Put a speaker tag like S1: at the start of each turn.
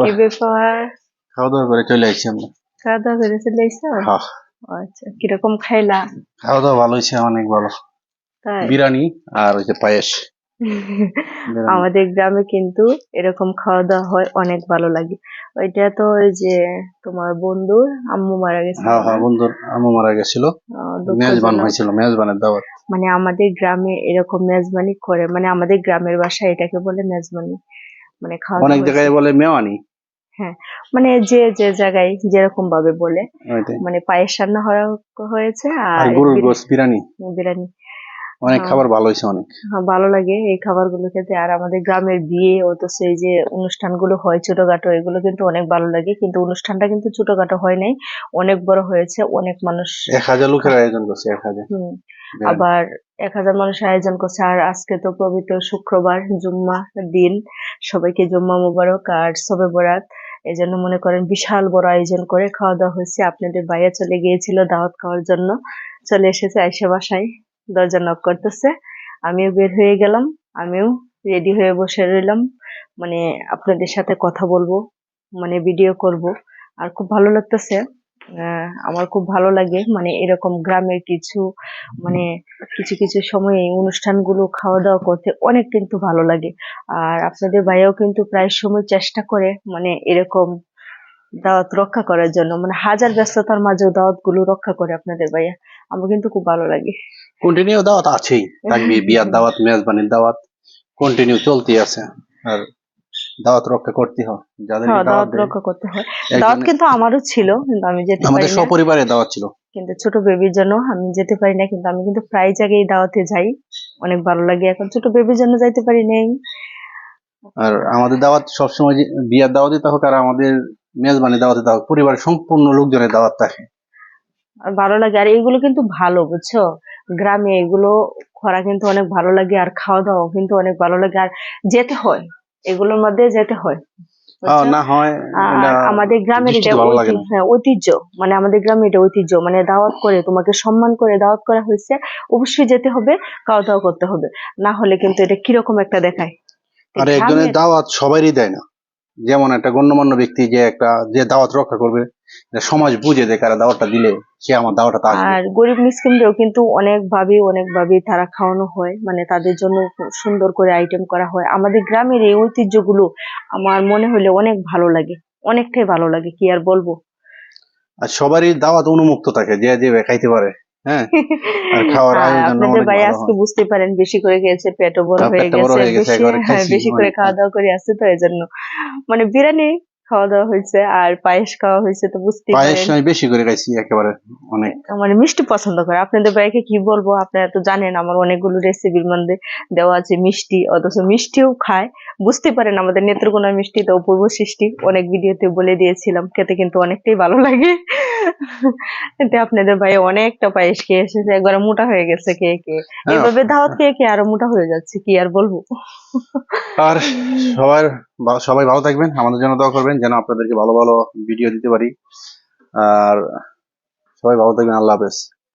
S1: কি ব্যাপার।
S2: খাওয়া দাওয়া করে চলে আসছি আমরা।
S1: খাওয়া দাওয়া করে চলে
S2: হ্যাঁ
S1: আচ্ছা কীরকম খাইলা?
S2: খাওয়া দাওয়া ভালো হয়েছে অনেক ভালো। বিরিয়ানি আর ওই যে পায়েস।
S1: আমাদের গ্রামে কিন্তু এরকম খাওয়া দাওয়া হয় অনেক ভালো লাগে। ওইটা তো ওই যে তোমার বন্ধুর আম্মু মারা গেছে।
S2: হ্যাঁ হ্যাঁ বন্ধুর আম্মু মারা গেছিল।
S1: আহ,
S2: মেজবান
S1: দুঃখজনক।
S2: হয়েছিল মেজবানের দাওয়াত।
S1: মানে আমাদের গ্রামে এরকম মেজবানি করে মানে আমাদের গ্রামের ভাষায় এটাকে বলে মেজবানি। মানে খাওয়া
S2: অনেক
S1: দাওয়া
S2: জায়গায় বলে মেওয়ানি।
S1: হ্যাঁ মানে যে যে জায়গায় যেরকম ভাবে বলে।
S2: ওইটাই।
S1: মানে পায়েস রান্না হওয়া- হয়েছে
S2: আর
S1: আর
S2: গরুর
S1: বিরি-
S2: গোস বিরিয়ানি।
S1: বিরিয়ানি।
S2: অনেক
S1: হ্যাঁ।
S2: খাবার ভালো হয়েছে অনেক।
S1: হ্যাঁ, ভালো লাগে এই খাবারগুলো খেতে। আর আমাদের গ্রামের বিয়ে অথচ এই যে অনুষ্ঠানগুলো হয় ছোটখাটো এগুলো কিন্তু অনেক ভালো লাগে। কিন্তু অনুষ্ঠানটা কিন্তু ছোটখাটো হয় নাই। অনেক বড় হয়েছে অনেক মানুষ
S2: এক হাজার লোকের আয়োজন করছে এক হাজার।
S1: আবার এক হাজার মানুষ আয়োজন করছে। আর আজকে তো পবিত্র শুক্রবার জুম্মা দিন। সবাইকে জুম্মা মুবারক আর সবে বরাত। এই জন্য মনে করেন বিশাল বড় আয়োজন করে খাওয়া দাওয়া হয়েছে। আপনাদের বাইরে চলে গিয়েছিল দাওয়াত খাওয়ার জন্য। চলে এসেছে আইসে বাসায়। দরজা নক করতেছে। আমিও বের হয়ে গেলাম। আমিও রেডি হয়ে বসে রইলাম। মানে আপনাদের সাথে কথা বলব মানে ভিডিও করব। আর খুব ভালো লাগতেছে। আমার খুব ভালো লাগে। মানে এরকম গ্রামের কিছু মানে কিছু কিছু সময়ে অনুষ্ঠানগুলো খাওয়া দাওয়া করতে অনেক কিন্তু ভালো লাগে। আর আপনাদের ভাইয়াও কিন্তু প্রায় সময় চেষ্টা করে মানে এরকম দাওয়াত রক্ষা করার জন্য। মানে হাজার ব্যস্ততার মাঝেও দাওয়াতগুলো রক্ষা করে আপনাদের ভাইয়া। আমার কিন্তু খুব ভালো লাগে।
S2: কন্টিনিউ দাওয়াত আছেই। থাকবে বিয়ার দাওয়াত মেজবানির দাওয়াত কন্টিনিউ চলতে আছে। আর দাওয়াত রক্ষা করতে হয়। যাদের
S1: হ্যাঁ
S2: দাওয়াত
S1: দাওয়াত রক্ষা করতে হয়। দাওয়াত কিন্তু আমারও ছিল কিন্তু আমি যেতে পারি না।
S2: সপরিবারে দাওয়াত ছিল।
S1: কিন্তু ছোট বেবির জন্য আমি যেতে পারি না কিন্তু আমি কিন্তু প্রায় জায়গায় দাওয়াতে যাই। অনেক ভালো লাগে। এখন ছোট বেবির জন্য যাইতে পারি নাই।
S2: আর আমাদের দাওয়াত সবসময় বিয়ার দাওয়াতই থাকুক আর আমাদের মেজবানি দাওয়াতে থাকুক পরিবারের সম্পূর্ণ লোকজনের দাওয়াত থাকে।
S1: আর ভালো লাগে। আর এইগুলো কিন্তু ভালো বুঝছ? গ্রামে এগুলো করা কিন্তু অনেক ভালো লাগে আর খাওয়া দাওয়া কিন্তু অনেক ভালো লাগে। আর যেতে হয় এগুলোর মধ্যে যেতে হয়
S2: না হয়
S1: আমাদের গ্রামের এটা হ্যাঁ, ঐতিহ্য মানে আমাদের গ্রামে এটা ঐতিহ্য মানে দাওয়াত করে তোমাকে সম্মান করে দাওয়াত করা হয়েছে অবশ্যই যেতে হবে খাওয়া দাওয়া করতে হবে। না হলে কিন্তু এটা কীরকম একটা দেখায়।
S2: আর একজনের দাওয়াত সবারই দেয় না। যেমন একটা গণ্যমান্য ব্যক্তি যে একটা যে দাওয়াত রক্ষা করবে সমাজ বুঝে যে কারা দাওয়াতটা দিলে সে আমার দাওয়াতটা আসবে।
S1: আর গরিব মিসকিনদেরও কিন্তু অনেক ভাবে অনেক ভাবে তারা খাওয়ানো হয়। মানে তাদের জন্য সুন্দর করে আইটেম করা হয়। আমাদের গ্রামের এই ঐতিহ্যগুলো আমার মনে হলে অনেক ভালো লাগে। অনেকটাই ভালো লাগে কি আর বলব?
S2: আর সবারই দাওয়াত উন্মুক্ত থাকে যে যে খাইতে পারে। হ্যাঁ? আর খাওয়ার
S1: আপনাদের ভাই আজকে বুঝতে পারেন বেশি করে খেয়েছে পেটও বড়
S2: হ্যাঁ,
S1: হয়ে গেছে বেশি হ্যাঁ বেশি করে খাওয়া দাওয়া করে আসছে তো মানে বিরিয়ানি খাওয়া দাওয়া হয়েছে আর পায়েস খাওয়া হয়েছে তো বুঝতেই
S2: পায়েস আমি বেশি করে খাইছি একেবারে অনেক।
S1: মানে মিষ্টি পছন্দ করে। আপনাদের ভাইকে কি বলব? আপনারা তো জানেন আমার অনেকগুলো রেসিপির মধ্যে দেওয়া আছে মিষ্টি অথচ মিষ্টিও খায়। বুঝতে পারেন আমাদের নেত্রকোনার মিষ্টি তো অপূর্ব সৃষ্টি। অনেক ভিডিওতে বলে দিয়েছিলাম খেতে কিন্তু অনেকটাই ভালো লাগে। এতে আপনাদের ভাই অনেকটা পায়েস খেয়ে এসেছে একবারে মোটা হয়ে গেছে কে কে
S2: হ্যাঁ।
S1: এভাবে দাওয়াত খেয়ে কে আরও মোটা হয়ে যাচ্ছে কি আর বলব?
S2: আর সবাই সবাই ভালো থাকবেন আমাদের জন্য দোয়া করবেন যেন আপনাদেরকে ভালো ভালো ভিডিও দিতে পারি। আর সবাই ভালো থাকবেন আল্লাহ হাফেজ।